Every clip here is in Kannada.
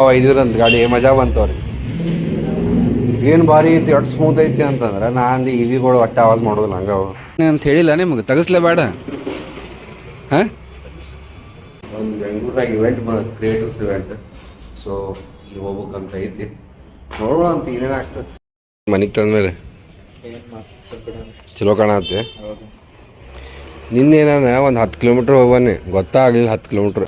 ಒಯ್ದಿರಂತ ಗಾಡಿ ಮಜಾ ಬಂತು ಅವ್ರಿಗೆ. ಏನು ಭಾರಿ ಐತಿ ಎಷ್ಟು ಸ್ಮೂತ್ ಐತಿ ಅಂತಂದ್ರೆ ನಾ ಅಂದು ಇ ವಿಗಳು ಒಟ್ಟು ಆವಾಜ್ ಮಾಡೋದಿಲ್ಲ ಹಂಗ ಅವು. ಅಂತ ಹೇಳಿಲ್ಲ ನಿಮಗೆ ತಗಸ್ಲೇ ಬೇಡ. ಹಾಂ? ಒಂದು ಬೆಂಗಳೂರಾಗ ಇವೆಂಟ್ ಮಾಡೋದು ಕ್ರಿಯೇಟರ್ಸ್ ಇವೆಂಟ್ ಸೊ ಇಲ್ಲಿ ಹೋಗ್ಬೇಕಂತ ಐತಿ. ನೋಡೋಣ ಅಂತ ಏನೇನು ಆಗ್ತದೆ. ಮನೆಗೆ ತಂದ್ಮೇಲೆ. ಚಲೋ ಕಾಣತ್ತೆ. ನಿನ್ನೆ ನಾನು ಒಂದು ಹತ್ತು ಕಿಲೋಮೀಟ್ರ್ ಹೋಗ್ಬನ್ನಿ ಗೊತ್ತಾಗಲಿಲ್ಲ ಹತ್ತು kilometre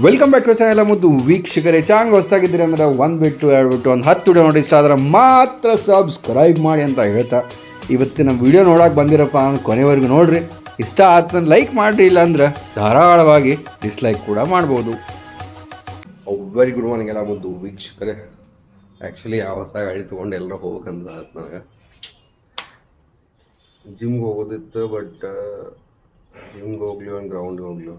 welcome back to channel ಮತ್ತು ವೀಕ್ಷಕರೇ. ಚಾಂಗ್, ಹೊಸ್ತಾಗಿದ್ದೀರಿ ಅಂದರೆ ಒಂದು ಬಿಟ್ಟು ಎರಡು ಬಿಟ್ಟು ಒಂದು ಹತ್ತು ವಿಡಿಯೋ ನೋಡಿ. ಇಷ್ಟ ಆದರೆ ಮಾತ್ರ ಸಬ್ಸ್ಕ್ರೈಬ್ ಮಾಡಿ ಅಂತ ಹೇಳ್ತಾ. ಇವತ್ತಿನ ವಿಡಿಯೋ ನೋಡೋಕೆ ಬಂದಿರಪ್ಪ ಅಂದ್ರೆ ಕೊನೆವರೆಗೂ ನೋಡ್ರಿ. ಇಷ್ಟ ಆತನ ಲೈಕ್ ಮಾಡಿರಿ ಇಲ್ಲ ಅಂದ್ರೆ ಧಾರಾಳವಾಗಿ ಡಿಸ್ಲೈಕ್ ಕೂಡ ಮಾಡ್ಬೋದು. ಒಬ್ಬರಿ ಗುಡ್ ಮಾರ್ನಿಂಗ್ ಎಲ್ಲ ಮುದ್ದು ವೀಕ್ಷಕರೇ. ಆ್ಯಕ್ಚುಲಿ ಯಾವ ಹೊಸ ಗಾಡಿ ತೊಗೊಂಡು ಎಲ್ಲರೂ ಹೋಗ್ಬೇಕಂತ ನನಗೆ. ಜಿಮ್ಗೆ ಹೋಗೋದಿತ್ತು ಬಟ್ ಜಿಮ್ಗೆ ಹೋಗ್ಲಿ, ಒಂದು ಗ್ರೌಂಡ್ಗೆ ಹೋಗ್ಲಿ.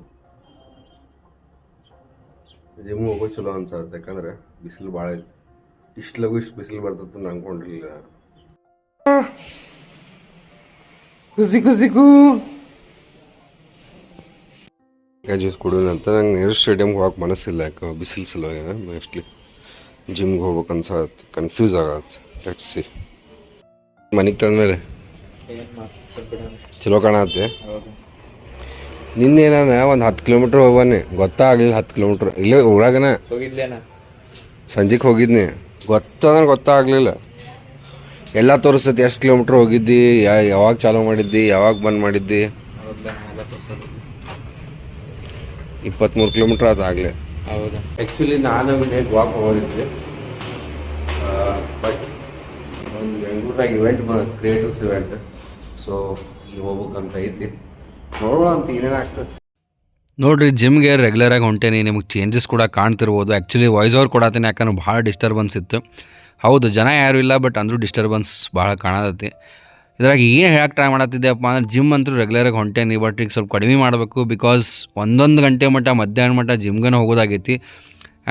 ಜಿಮ್ಗೆ ಹೋಗೋ ಚಲೋ ಅನ್ಸತ್ತೆ. ಯಾಕಂದ್ರೆ ಬಿಸಿಲು ಭಾಳ ಐತಿ. ಇಷ್ಟು ಲಗು ಇಷ್ಟು ಬಿಸಿಲು ಬರ್ತದೆ ಅಂತ ಅನ್ಕೊಂಡಿರಲಿಲ್ಲ ಖುಷಿ ಖುಷಿ ಖೂ. ಜ್ಯೂಸ್ ಕುಡಿಯೋಣ ಅಂತ. ನಂಗೆ ನೆಹರು ಸ್ಟೇಡಿಯಮ್ಗೆ ಹೋಗಕ್ಕೆ ಮನಸ್ಸಿಲ್ಲ. ಯಾಕೆ ಬಿಸಿಲು ಸಲುವಾಗಿ ಮೋಸ್ಟ್ಲಿ ಜಿಮ್ಗೆ ಹೋಗ್ಬೇಕು ಅನ್ಸತ್ತೆ. ಕನ್ಫ್ಯೂಸ್ ಆಗತ್ತೆ. ಲೆಟ್ಸ್ ಸಿ ಮನೆಗೆ ತಂದ್ಮೇಲೆ. ಚಲೋ ಕಾಣತ್ತೆ. ನಿನ್ನೆ ನಾನು ಒಂದು ಹತ್ತು ಕಿಲೋಮೀಟ್ರ್ ಹೋಗ್ಬನ್ನಿ ಗೊತ್ತಾಗಲಿಲ್ಲ ಹತ್ತು ಕಿಲೋಮೀಟ್ರ್. ಇಲ್ಲೇ ಊರಾಗನ. ಹೋಗಿದ್ಲೇನ? ಸಂಜೆಗೆ ಹೋಗಿದ್ನಿ. ಗೊತ್ತಂದ್ರೆ ಗೊತ್ತಾಗಲಿಲ್ಲ. ಎಲ್ಲ ತೋರಿಸ್ತೈತಿ ಎಷ್ಟು ಕಿಲೋಮೀಟ್ರ್ ಹೋಗಿದ್ದಿ ಯಾ- ಯಾವಾಗ ಚಾಲೂ ಮಾಡಿದ್ದಿ ಯಾವಾಗ ಬಂದ್ ಮಾಡಿದ್ದಿ? ಇಪ್ಪತ್ಮೂರು ಇಪ್ಪತ್ತ್ಮೂರು ಕಿಲೋಮೀಟ್ರ್ ಅದು ಆಗಲೇ. ಹೌದಾ. ಆ್ಯಕ್ಚುಲಿ ನಾನು ಗೋವಾಕ್ ಹೋಗಿದ್ದೆ. ಬಟ್ ಒಂದು ಬೆಂಗಳೂರಾಗ ಇವೆಂಟ್ ಕ್ರಿಯೇಟರ್ಸ್ ಇವೆಂಟ್ ಸೊ ಇಲ್ಲಿ ಹೋಗ್ಬೇಕಂತ ಐತಿ. ನೋಡೋಣ ಅಂತ ಆಗ್ತದೆ ನೋಡ್ರಿ ಜಿಮ್ಗೆ ರೆಗ್ಯುಲರಾಗಿ ಹೊಂಟೇನಿ, ನಿಮಗೆ ಚೇಂಜಸ್ ಕೂಡ ಕಾಣ್ತಿರ್ಬೋದು. ಆ್ಯಕ್ಚುಲಿ ವಾಯ್ಸ್ ಓವರ್ ಕೊಡತ್ತೀನಿ ಯಾಕಂದ್ರೆ ಭಾಳ ಡಿಸ್ಟರ್ಬೆನ್ಸ್ ಇತ್ತು. ಹೌದು, ಜನ ಯಾರೂ ಇಲ್ಲ ಬಟ್ ಅಂದರೂ ಡಿಸ್ಟರ್ಬೆನ್ಸ್ ಭಾಳ ಕಾಣತೈತಿ. ಇದ್ರಾಗ ಏನು ಹೇಳಕ್ಕೆ ಟ್ರೈ ಮಾಡತ್ತಿದ್ದೆಪ್ಪ ಅಂದ್ರೆ ಜಿಮ್ ಅಂತೂ ರೆಗ್ಯುಲರಾಗಿ ಹೊಂಟೇನಿ ಬಟ್ ಈಗ ಸ್ವಲ್ಪ ಕಡಿಮೆ ಮಾಡಬೇಕು ಬಿಕಾಸ್ ಒಂದೊಂದು ಗಂಟೆ ಮಟ್ಟ ಮಧ್ಯಾಹ್ನ ಮಟ್ಟ ಜಿಮ್ಗನ ಹೋಗೋದಾಗೈತಿ.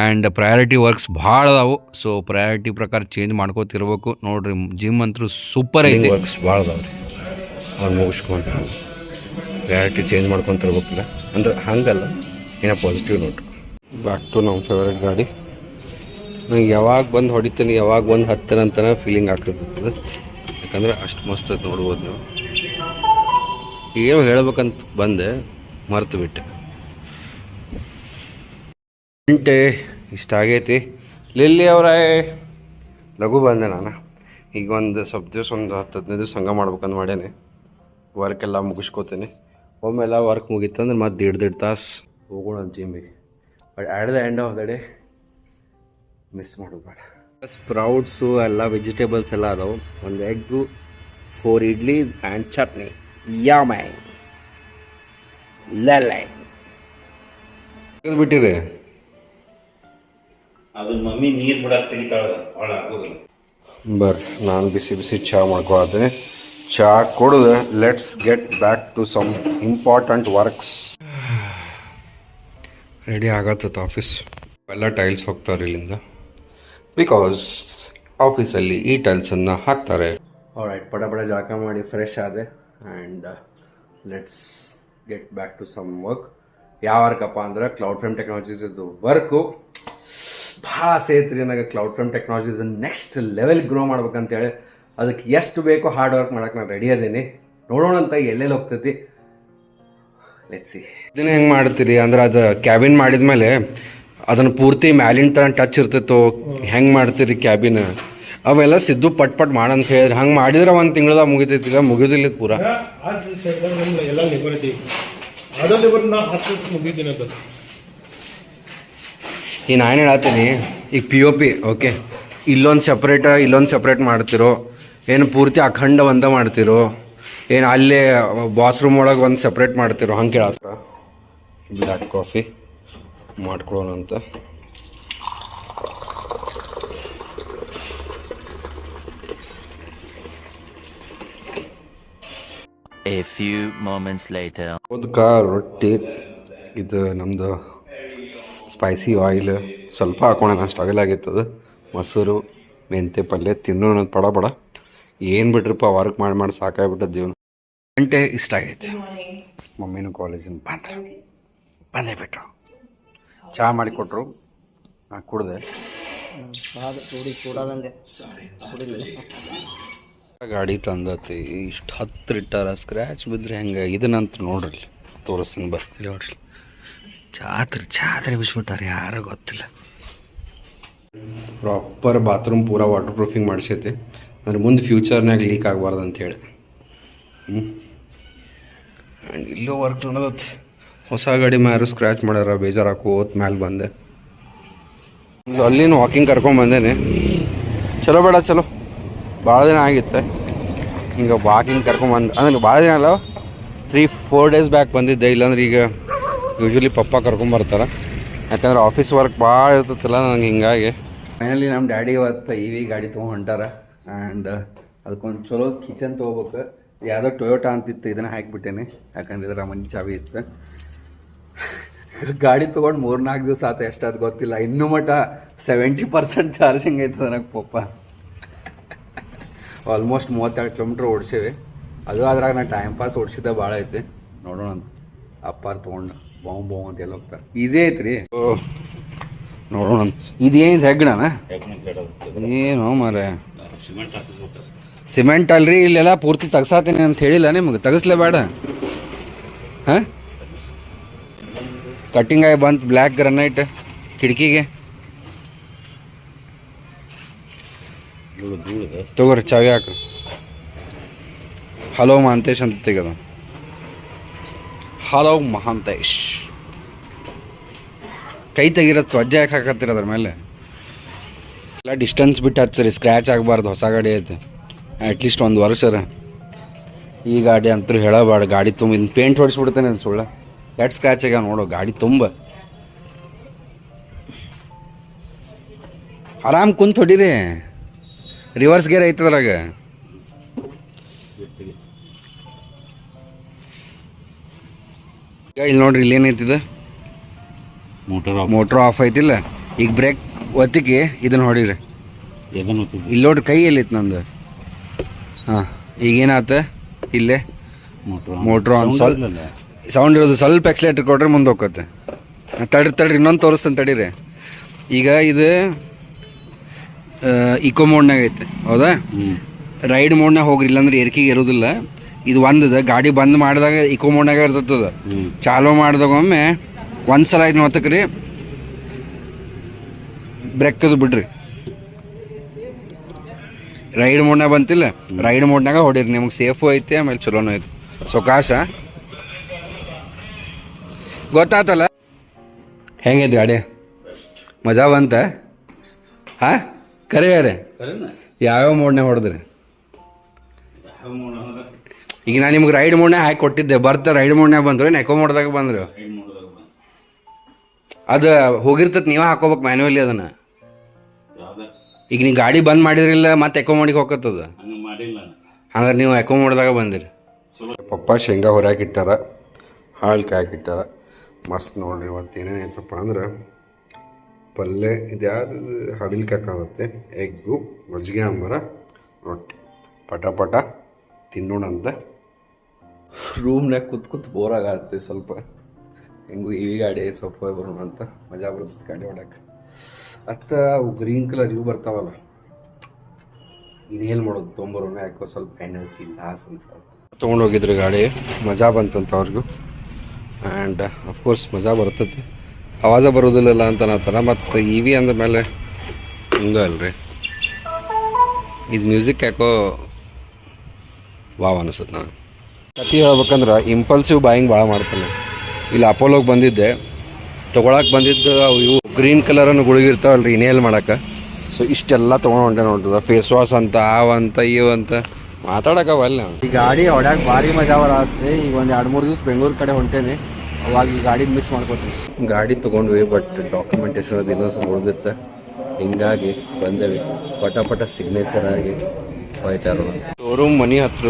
ಆ್ಯಂಡ್ ಪ್ರಯಾರಿಟಿ ವರ್ಕ್ಸ್ ಭಾಳ ಅದಾವು. ಸೊ ಪ್ರಯಾರಿಟಿ ಪ್ರಕಾರ ಚೇಂಜ್ ಮಾಡ್ಕೋತಿರ್ಬೇಕು. ನೋಡ್ರಿ ಜಿಮ್ ಅಂತೂ ಸೂಪರ್ ಐತಿ. ವರ್ಕ್ಸ್ ಭಾಳ ಅದಾವೆ ರೀ ಮುಗಿಸ್ಕೊಂಡು ಪ್ರಯಾರಿಟಿ ಚೇಂಜ್ ಮಾಡ್ಕೊಂತಿರ್ಬೇಕಿಲ್ಲ ಅಂದ್ರೆ ಹಂಗಲ್ಲ, ಏನೋ ಪಾಸಿಟಿವ್ ನೋಟ್ ಬ್ಯಾಕ್ ಟು ನಮ್ಮ ಫೇವ್ರೆಟ್ ಗಾಡಿ. ನಂಗೆ ಯಾವಾಗ ಬಂದು ಹೊಡಿತೀನಿ, ಯಾವಾಗ ಬಂದು ಹತ್ತೇನೆ ಫೀಲಿಂಗ್ ಆಗ್ತಿರ್ತದೆ. ಯಾಕಂದ್ರೆ ಅಷ್ಟು ಮಸ್ತ್ ಐತೆ ನೋಡ್ಬೋದು ನೀವು. ಏನು ಹೇಳ್ಬೇಕಂತ ಬಂದೆ, ಮರ್ತು ಬಿಟ್ಟೆ. ಗಂಟೆ ಇಷ್ಟ ಆಗೈತಿ. ಲಿಲ್ಲಿ ಅವರೇ, ಲಘು ಬಂದೆ ನಾನು. ಈಗ ಒಂದು ಸ್ವಲ್ಪ ದಿವಸ, ಒಂದು ಹತ್ತು ಹದಿನೈದು ದಿವಸ ಹಂಗೆ ಮಾಡ್ಬೇಕಂತ ಮಾಡೇನಿ. ವರ್ಕೆಲ್ಲ ಮುಗಿಸ್ಕೋತೀನಿ. ಒಮ್ಮೆಲ್ಲ ವರ್ಕ್ ಮುಗೀತಂದ್ರೆ ಮತ್ತೆ ದೀಡ್ ದೀಡ್ ತಾಸು ಹೋಗೋಣ ಜಿಮ್ಮಿಗೆ but at the end of the day miss ಮಾಡೋದು ಬೇಡ. ಸ್ಪ್ರೌಟ್ಸು ಎಲ್ಲ ವೆಜಿಟೇಬಲ್ಸ್ ಎಲ್ಲ ಅದಾವೆ. ಒಂದು egg four idli and chutney ಯಾ ಮೈ ಲೆಲೆ ಬಿಟ್ಟಿರಿ ಅದು ಮಮ್ಮಿ ನೀರು ಬಿಡಕ್ಕೆ ತೆಗಿತಾಳ ಅವಳ ಹಾಕೋದಿಲ್ಲ ಬರ್ರಿ ನಾನು ಬಿಸಿ ಬಿಸಿ ಚಹಾ ಮಾಡ್ಕೊಳತ್ತೀನಿ. ಚಹಾ ಕುಡಿದು let's get back to some important works ready ಆಗತ್ತದ ಆಫೀಸ್ ಎಲ್ಲ ಟೈಲ್ಸ್ ಹೋಗ್ತಾರೆ ಇಲ್ಲಿಂದ. ಬಿಕಾಸ್ ಆಫೀಸಲ್ಲಿ ಈ ಟೈಲ್ಸನ್ನು ಹಾಕ್ತಾರೆ. ರೈಟ್ ಪಡ ಪಡ ಜಾಕ ಮಾಡಿ ಫ್ರೆಶ್ ಆದೆ. And let's get back to some work ಯಾವ ವರ್ಕಪ್ಪ ಅಂದ್ರೆ ಕ್ಲೌಡ್ ಫ್ರೇಮ್ ಟೆಕ್ನಾಲಜೀಸ್ ಇದು ವರ್ಕು ಭಾಳ ಸೇತ್ರಿ ನನಗೆ cloud frame technologies next level grow ಮಾಡ್ಬೇಕಂತೇಳಿ ಅದಕ್ಕೆ ಎಷ್ಟು ಬೇಕೋ ಹಾರ್ಡ್ ವರ್ಕ್ ಮಾಡೋಕೆ ನಾನು ರೆಡಿ ಅದೀನಿ. ನೋಡೋಣ ಅಂತ ಎಲ್ಲೆಲ್ಲಿ ಹೋಗ್ತೈತಿ. ಲೆಟ್ಸಿ ಇದನ್ನ ಹೆಂಗೆ ಮಾಡ್ತೀರಿ? ಅಂದ್ರೆ ಅದು ಕ್ಯಾಬಿನ್ ಮಾಡಿದ್ಮೇಲೆ ಅದನ್ನು ಪೂರ್ತಿ ಮ್ಯಾಲಿನ ಥರ ಟಚ್ ಇರ್ತಿತ್ತೋ ಹೆಂಗೆ ಮಾಡ್ತೀರಿ ಕ್ಯಾಬಿನ್ ಅವೆಲ್ಲ ಸಿದ್ದು ಪಟ್ ಪಟ್ ಮಾಡಂತ ಹೇಳಿದ್ರೆ ಹಂಗೆ ಮಾಡಿದ್ರೆ ಒಂದು ತಿಂಗಳದಾಗ ಮುಗಿತೈತಿಲ್ಲ ಮುಗಿದಿಲ್ಲ ಪೂರ. ಈ ನಾನು ಹೇಳತ್ತೀನಿ ಈಗ ಪಿ ಒ ಪಿ ಓಕೆ ಇಲ್ಲೊಂದು ಸಪ್ರೇಟ ಇಲ್ಲೊಂದು ಸಪ್ರೇಟ್ ಮಾಡ್ತಿರೋ? ಏನು ಪೂರ್ತಿ ಅಖಂಡ ಒಂದ ಮಾಡ್ತಿರೋ? ಏನು ಅಲ್ಲೇ ಬಾತ್ರೂಮ್ ಒಳಗೆ ಒಂದು ಸಪ್ರೇಟ್ ಮಾಡ್ತಿರೋ? ಹಂಗೆ ಕೇಳತ್ರ ಬ್ಲ್ಯಾಕ್ ಕಾಫಿ ಮಾಡ್ಕೊಳ್ಳೋಣ ಅಂತ. A few moments later. ಉದ್ಕ ರೊಟ್ಟಿ ಇದು ನಮ್ಮದು ಸ್ಪೈಸಿ ಆಯಿಲ್ ಸ್ವಲ್ಪ ಹಾಕೋಣ ಸ್ಟ್ರಗಲ್ ಆಗಿತ್ತದು ಮೊಸರು ಮೆಂತೆ ಪಲ್ಯ ತಿನ್ನೋಣ ಪಡ ಪಡ. ಏನು ಬಿಟ್ರಪ್ಪ ವರ್ಕ್ ಮಾಡಿ ಮಾಡಿ ಸಾಕಾಗ್ಬಿಟ್ಟದ ಜೀವನ? ಗಂಟೆ ಇಷ್ಟ ಆಗೈತಿ. ಮಮ್ಮಿನೂ ಕಾಲೇಜಿಂದ ಬಂದ್ರೆ. ಬಂದೇ ಬಿಟ್ರು. ಚಹಾ ಮಾಡಿಕೊಟ್ರು ನಾ ಕುಡ್ದೆ. ಗಾಡಿ ತಂದತಿ. ಇಷ್ಟು ಹತ್ತು ಇಟ್ಟಾರ ಸ್ಕ್ರ್ಯಾಚ್ ಬಿದ್ದರೆ ಹೆಂಗೆ? ಇದನ್ನಂತ ನೋಡ್ರಿ. ತೋರಿಸ್ತೀನಿ ಬರ್ರಿ ಇಲ್ಲಿ ನೋಡ್ರಿ. ಚಾತ್ರಿ ಚಾತ್ರಿ ಬಿಸ್ಬಿಟ್ಟಾರೆ ಯಾರೋ ಗೊತ್ತಿಲ್ಲ. ಪ್ರಾಪರ್ ಬಾತ್ರೂಮ್ ಪೂರಾ ವಾಟರ್ ಪ್ರೂಫಿಂಗ್ ಮಾಡಿಸೈತಿ. ಅಂದ್ರೆ ಮುಂದೆ ಫ್ಯೂಚರ್ನಾಗ ಲೀಕ್ ಆಗಬಾರ್ದು ಅಂತೇಳಿ ಹ್ಞೂ ಆ್ಯಂಡ್ ಇಲ್ಲೂ ವರ್ಕ್ ನಡೆದತ್ತೆ ಹೊಸ ಗಾಡಿ ಮ್ಯಾರು ಸ್ಕ್ರ್ಯಾಚ್ ಮಾಡ್ಯಾರ ಬೇಜಾರಾಕು ಓತ್ ಮ್ಯಾಲೆ ಬಂದೆ. ಅಲ್ಲಿನ ವಾಕಿಂಗ್ ಕರ್ಕೊಂಬಂದೇನೆ ಚಲೋ ಬೇಡ ಚಲೋ. ಭಾಳ ದಿನ ಆಗಿತ್ತೆ. ಹಿಂಗೆ ವಾಕಿಂಗ್ ಕರ್ಕೊಂಬಂದು ಅಂದ್ರೆ ಭಾಳ ದಿನ ಅಲ್ಲ ತ್ರೀ ಫೋರ್ ಡೇಸ್ ಬ್ಯಾಕ್ ಬಂದಿದ್ದೆ. ಇಲ್ಲಾಂದ್ರೆ ಈಗ ಯೂಶ್ವಲಿ ಪಪ್ಪ ಕರ್ಕೊಂಬರ್ತಾರೆ ಯಾಕಂದ್ರೆ ಆಫೀಸ್ ವರ್ಕ್ ಭಾಳ ಇರ್ತೈತಲ್ಲ ನಂಗೆ ಹಿಂಗಾಗಿ. ಫೈನಲಿ ನಮ್ಮ ಡ್ಯಾಡಿ ಇವತ್ತು ಇವಿ ವಿ ಗಾಡಿ ತೊಗೊಂಡು ಹೊಂಟಾರ. ಆ್ಯಂಡ್ ಅದಕ್ಕೊಂದು ಚಲೋ ಕಿಚನ್ ತೊಗೋಬೇಕು. ಯಾವುದೋ ಟೊಯೋಟಾ ಅಂತಿತ್ತು ಇದನ್ನು ಹಾಕಿಬಿಟ್ಟೇನೆ. ಯಾಕಂದ್ರೆ ಇದರ ಮಂಜು ಚಾವಿ ಇತ್ತು. ಗಾಡಿ ತೊಗೊಂಡು ಮೂರು ನಾಲ್ಕು ದಿವಸ ಆತ ಅದು ಗೊತ್ತಿಲ್ಲ. ಇನ್ನೂ ಮಟ್ಟ ಸೆವೆಂಟಿ ಪರ್ಸೆಂಟ್ ಚಾರ್ಜಿಂಗ್ ಆಯ್ತದ ನನಗೆ ಪಪ್ಪ ಆಲ್ಮೋಸ್ಟ್ ಮೂವತ್ತೆರಡು ಕಿಲೋಮೀಟ್ರ್ ಓಡಿಸೇವಿ. ಅದು ಅದ್ರಾಗ ನಾನು ಟೈಮ್ ಪಾಸ್ ಓಡಿಸಿದ್ದೆ ಭಾಳ ಐತಿ. ನೋಡೋಣ ಅಂತ. ಅಪ್ಪಾರ್ ತೊಗೊಂಡು ಬಾಂಬ್ ಬಾಂಬ್ ಅಂತ ಎಲ್ಲ ಹೋಗ್ತಾರೆ. ಈಸಿ ಐತ್ರಿ. ರೀ ನೋಡೋಣ ಇದೇನು ಇದೇನಿದೆ ಹೆಗ್ಗಣನ ಏನು ಮಾರೆ ಸಿಮೆಂಟ್ ಹಾಕಿಸ್ಬೇಕು ಸಿಮೆಂಟ್ ಅಲ್ರಿ, ಇಲ್ಲೆಲ್ಲ ಪೂರ್ತಿ ತೆಗ್ಸಾತೀನಿ ಅಂತ ಹೇಳಿಲ್ಲ ನಿಮಗೆ. ತೆಗಿಸ್ಲೇ ಬೇಡ. ಹಾಂ? ಕಟ್ಟಿಂಗ್ ಆಗಿ ಬಂತು ಬ್ಲ್ಯಾಕ್ ಗ್ರನೈಟ್ ಕಿಟಕಿಗೆ. ತಗೋರಿ, ಚಾವಿ ಹಾಕು ಹಲೋ ಮಹಾಂತೇಶ್ ಅಂತ ತೆಗೆದ ಹಲೋ ಮಹಾಂತೇಶ್. ಕೈ ತೆಗಿರೋದು ಸ್ವಜ್ಜ ಯಾಕೆ ಹಾಕತ್ತೀರ ಅದ್ರ ಮೇಲೆ? ಎಲ್ಲ ಡಿಸ್ಟೆನ್ಸ್ ಬಿಟ್ಟು ಹಚ್ಚಿರಿ ಸ್ಕ್ರ್ಯಾಚ್ ಆಗಬಾರ್ದು ಹೊಸ ಗಾಡಿ ಐತೆ. ಅಟ್ಲೀಸ್ಟ್ ಒಂದು ವರ್ಷರ. ಈ ಗಾಡಿ ಅಂತೂ ಹೇಳಬಾರ್ದು ಗಾಡಿ ತುಂಬ ಇನ್ನು ಪೇಂಟ್ ಹೊಡಿಸ್ಬಿಡ್ತೇನೆ ಅಂತ ಸುಳ್ಳ ಎಟ್ ಸ್ಕ್ರ್ಯಾಚ್ ಆಗ್ಯಾವ ನೋಡು ಗಾಡಿ ತುಂಬ. ಆರಾಮ್ ಕುಂತ್ ಹೊಡೀರಿ. ರಿವರ್ಸ್ ಗೇರ್ ಐತದ್ರಾಗ ಈಗ ಇಲ್ಲಿ ನೋಡ್ರಿ ಇಲ್ಲಿ ಏನೈತಿದ ಮೋಟರ್ ಮೋಟ್ರ್ ಆಫ್ ಐತಿಲ್ಲ. ಈಗ ಬ್ರೇಕ್ ಒತ್ತಿಗೆ ಇದನ್ನ ಹೊಡೀರಿ. ಇಲ್ಲಿ ನೋಡ್ರಿ ಕೈ ಎಲ್ಲಿತ್ತು ನಂದು? ಹಾಂ ಈಗೇನಾತ ಇಲ್ಲೇ. ಮೋಟ್ರ್ ಒಂದು ಆನ್ ಸ್ವಲ್ಪ ಸೌಂಡ್ ಇರೋದು ಸ್ವಲ್ಪ ಎಕ್ಸ್ಲೇಟರ್ ಕೊಟ್ರೆ ಮುಂದೆ ಹೋಗತ್ತೆ. ತಡ್ರಿ ತಡ್ರಿ ಇನ್ನೊಂದು ತೋರಿಸ್ತೇನೆ ತಡೀರಿ. ಈಗ ಇದು ಇಕೋ ಮೋಡ್ನಾಗ ಐತೆ. ಹೌದಾ? ರೈಡ್ ಮೋಡ್ನಾಗ ಹೋಗ್ರಿ ಇಲ್ಲಾಂದ್ರೆ ಏರ್ಕಿಗೆ ಇರೋದಿಲ್ಲ ಇದು ಒಂದದ ಗಾಡಿ ಬಂದ್ ಮಾಡಿದಾಗ ಇಕೋ ಮೋಡ್ನಾಗ ಇರ್ತದ. ಚಾಲೋ ಚಾಲೂ ಮಾಡಿದಾಗ ಒಮ್ಮೆ ಒಂದು ಸಲ ಇದು ನೋತಕ್ರಿ ಬ್ರೇಕದು ಬಿಡ್ರಿ. ರೈಡ್ ಮೋಡ್ನಾಗ ಬಂತಿಲ್ಲ. ರೈಡ್ ಮೋಡ್ನಾಗ ಹೊಡೀರಿ ನಿಮ್ಗೆ ಸೇಫು ಐತಿ ಆಮೇಲೆ ಚಲೋನೂ ಐತಿ. ಸೊಕಾಶ ಗೊತ್ತಾತಲ್ಲ? ಹೆಂಗೈತೆ ಗಾಡಿ? ಮಜಾ ಬಂತ? ಹಾಂ? ಕರೆ ಯಾರೇ? ಯಾವ್ಯಾವ ಮೋಡ್ನಾಗ ಹೊಡೆದ್ರಿ? ಈಗ ನಾನು ನಿಮ್ಗೆ ರೈಡ್ ಮೋಡ್ನಾಗ ಹಾಕಿ ಕೊಟ್ಟಿದ್ದೆ. ಬರ್ತ ರೈಡ್ ಮೋಡ್ನಾಗ ಬಂದ್ರು ನೆಕೋ ಮೋಡ್ದಾಗ ಬಂದ್ರು? ಅದು ಹೋಗಿರ್ತೈತೆ ನೀವೇ ಹಾಕೋಬೇಕು ಮ್ಯಾನ್ಯಲಿ ಅದನ್ನು. ಈಗ ನೀವು ಗಾಡಿ ಬಂದ್ ಮಾಡಿದ್ರಿಲ್ಲ ಮತ್ತೆ ಎಕೋ ಮಾಡಿಗೆ ಹೋಗತ್ತದ ಹಂಗೆ ಮಾಡಿಲ್ಲ ಹಂಗಾರೆ ನೀವು ಎಕೋ ಮಾಡಿದಾಗ ಬಂದಿರಿ. ಪಪ್ಪ ಶೇಂಗಾ ಹೊರ್ಯಾಕಿಟ್ಟಾರ ಹಾಲು ಕಾಯಕ್ಕಿಟ್ಟಾರ ಮಸ್ತ್ ನೋಡ್ರಿ ಇವತ್ತು ಏನೇನೈತಪ್ಪ ಅಂದ್ರೆ ಪಲ್ಯ ಇದ್ಯಾವ್ದು ಹಗಲಿಕಾಯಿ ಕಾಕತ್ತೆ ಎಗ್ಗು ಮಜ್ಜಿಗೆ ಅಂಬರ ರೊಟ್ಟಿ. ಪಟ ಪಟ ತಿನ್ನೋಣ ಅಂತ. ರೂಮ್ನಾಗ ಕೂತ್ ಕೂತ್ ಬೋರಾಗತ್ತೆ ಸ್ವಲ್ಪ. ಹೆಂಗು ಈ ಗಾಡಿ ಸ್ವಲ್ಪ ಬರೋಣ ಅಂತ. ಮಜಾ ಬರ್ತದೆ ಗಾಡಿ ಹೊಡಕ್ಕೆ ಅತ್ತ ಅವು ಗ್ರೀನ್ ಕಲರ್ ಇವು ಬರ್ತಾವಲ್ಲ. ಇನ್ನೇನು ಮಾಡೋದು? ತೊಂಬರೋಣ ಯಾಕೋ ಸ್ವಲ್ಪ ಎನರ್ಜಿ ಲಾಸ್ ಅನ್ಸತ್ತೆ. ತೊಗೊಂಡೋಗಿದ್ರು ಗಾಡಿ. ಮಜಾ ಬಂತಂತ ಅವ್ರಿಗೂ. ಆ್ಯಂಡ್ ಅಫ್ಕೋರ್ಸ್ ಮಜಾ ಬರ್ತೈತಿ. ಆವಾಜ ಬರೋದಿಲ್ಲಲ್ಲ ಅಂತ ಅನ್ನತ್ತಾರ ಮತ್ತು ಇ ವಿ ಅಂದ ಮೇಲೆ ಹಿಂಗ ಅಲ್ರಿ. ಇದು ಮ್ಯೂಸಿಕ್ ಯಾಕೋ ವಾವ್ ಅನಿಸುತ್ತೆ ನಾನು ಕತಿ ಹೇಳ್ಬೇಕಂದ್ರೆ ಇಂಪಲ್ಸಿವ್ ಬಾಯಿಂಗ್ ಭಾಳ ಮಾಡ್ತಾನೆ. ಇಲ್ಲಿ ಅಪೋಲೋಗೆ ಬಂದಿದ್ದೆ. ತೊಗೊಳಕ್ಕೆ ಬಂದಿದ್ದು ಅವು ಇವು ಗ್ರೀನ್ ಕಲರನ್ನು ಗುಳಿಗಿರ್ತಾವಲ್ರಿ ಇನೇಲ್ ಮಾಡಕ್ಕೆ ಸೊ ಇಷ್ಟೆಲ್ಲ ತೊಗೊಂಡು ಹೊಂಟೆ ನೋಡ್ತದ ಫೇಸ್ ವಾಶ್ ಅಂತ ಅಂತ ಅವಂತ ಇವಂತ ಮಾತಾಡಕ್ಕವಲ್ಲ ಈ ಗಾಡಿ ಹೊಡ್ಯಾಕ ಭಾರಿ ಮಜಾ ಬರತ್ತೆ ಈಗ ಒಂದು ಎರಡು ಮೂರು ದಿವಸ ಬೆಂಗಳೂರು ಕಡೆ ಹೊಂಟೇನೆ. ಅವಾಗ ಈ ಗಾಡಿ ಮಿಸ್ ಮಾಡ್ಕೊತೀನಿ. ಗಾಡಿ ತೊಗೊಂಡ್ವಿ ಬಟ್ ಡಾಕ್ಯುಮೆಂಟೇಷನ್ ಅದು ಇನ್ನೊಂದು ಸ್ವಲ್ಪ ಉಳಿದಿತ್ತೆ. ಹಿಂಗಾಗಿ ಬಂದೇವಿ. ಪಟ ಪಟ ಸಿಗ್ನೇಚರ್ ಆಗಿ ಹೋಯ್ತಾರ ಶೋರೂಮ್ ಮನೆ ಹತ್ರ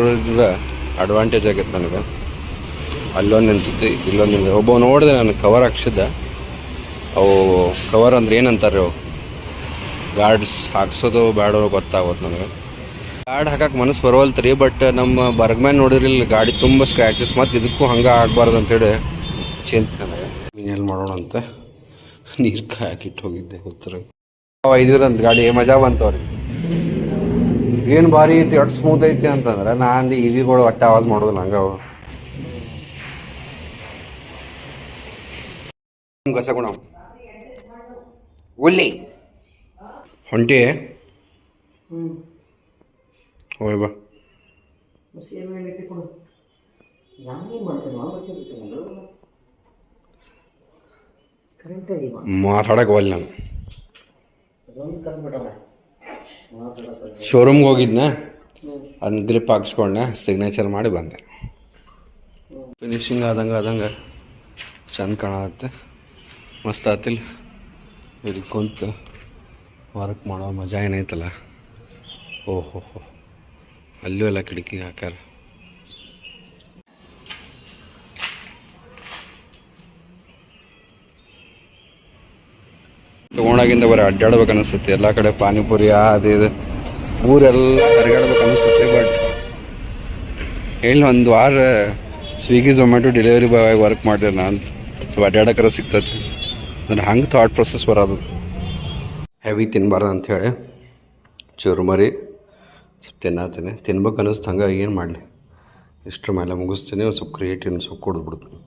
ಅಡ್ವಾಂಟೇಜ್ ಆಗೈತೆ ನನಗೆ. ಅಲ್ಲೊಂದು ನಿಂತೈತಿ ಇಲ್ಲೊಂದು ನಿಂತು ಒಬ್ಬ ನೋಡಿದೆ ನಾನು ಕವರ್ ಹಾಕ್ಸಿದ್ದೆ. ಅವು ಕವರ್ ಅಂದ್ರೆ ಏನಂತಾರೆ ಅವು? ಗಾರ್ಡ್ಸ್ ಹಾಕ್ಸೋದು ಬೇಡೋ ಗೊತ್ತಾಗೋದು ನನಗೆ. ಗಾರ್ಡ್ ಹಾಕಕ್ಕೆ ಮನಸ್ಸು ಬರವಲ್ತು ರೀ ಬಟ್ ನಮ್ಮ ಬರ್ಗ್ಮ್ಯಾನ್ ನೋಡಿರಲಿಲ್ಲ, ಗಾಡಿ ತುಂಬ ಸ್ಕ್ರ್ಯಾಚಸ್ ಮತ್ತು ಇದಕ್ಕೂ ಹಂಗೆ ಆಗಬಾರ್ದು ಅಂತೇಳಿ ಚಿಂತೆ ನನಗೆ. ಏನು ಮಾಡೋಣ ಅಂತ ನೀರು ಕಾಯಕಿಟ್ಟು ಹೋಗಿದ್ದೆ ಗೊತ್ತಿರ ಇದ್ರಂತ ಗಾಡಿ, ಮಜಾ ಬಂತವ್ರಿ ಏನು ಭಾರಿ ಐತಿ ಅಟ್ ಸ್ಮೂತ್ ಐತಿ ಅಂತಂದ್ರೆ ನಾನು ಇ ವಿಗಳು ಒಟ್ಟು ಆವಾಜ್ ಮಾಡೋದು ನಂಗೆ ಅವು. ಕಸ ಉಲ್ಲಿ ಹೊಂಟಿ ಹೋಯ್ ಬಾ. ಮಾತಾಡಕ್ಕೆ ಹೋಗಲ್ಲ ನಾನು. ಶೋರೂಮ್ಗೆ ಹೋಗಿದ್ನ? ಅದನ್ನ ಗ್ರಿಪ್ ಹಾಕ್ಸ್ಕೊಂಡೆ ಸಿಗ್ನೇಚರ್ ಮಾಡಿ ಬಂದೆ. ಫಿನಿಶಿಂಗ್ ಆದಂಗೆ ಆದಂಗೆ ಚಂದ ಕಾಣತ್ತೆ ಮಸ್ತ್ ಆತಿಲ್ಲ ಕುಂತು ವರ್ಕ್ ಮಾಡೋ ಮಜಾ ಏನೈತಲ್ಲ? ಓಹೋ ಹೋ ಅಲ್ಲೂ ಎಲ್ಲ ಕಿಟಕಿಗೆ ಹಾಕಾರ ತಗೊಂಡಾಗಿಂದ ಬರೀ ಅಡ್ಡಾಡ್ಬೇಕು ಅನಿಸುತ್ತೆ ಎಲ್ಲ ಕಡೆ ಪಾನಿಪುರಿ ಅದು, ಇದು. ಊರೆಲ್ಲ ತಿರುಗಾಡ್ಬೇಕು ಅನಿಸುತ್ತೆ ಬಟ್ ಹೇಳಿ ಒಂದು ವಾರ Swiggy Zomato delivery boy work ಮಾಡಿದೆ ನಾನು. ಸೊ ಅಡ್ಡಾಡಕರ ಸಿಗ್ತೈತಿ ಅಂದ್ರೆ ಹಂಗೆ ಥಾಟ್ ಪ್ರೊಸೆಸ್ ಬರೋದು. ಹೆವಿ ತಿನ್ನಬಾರ್ದು ಅಂಥೇಳಿ ಚುರುಮರಿ ಸ್ವಲ್ಪ ತಿನ್ನತ್ತೀನಿ ತಿನ್ಬೇಕು ಅನ್ನಿಸ್ತು ಹಂಗೆ ಏನು ಮಾಡಲಿ? ಇಷ್ಟರ ಮೇಲೆ ಮುಗಿಸ್ತೀನಿ, ಒಂದು ಸ್ವಲ್ಪ ಕ್ರಿಯೇಟಿವ್ ಸ್ವಲ್ಪ ಕುಡಿದ್ಬಿಡ್ತೀನಿ.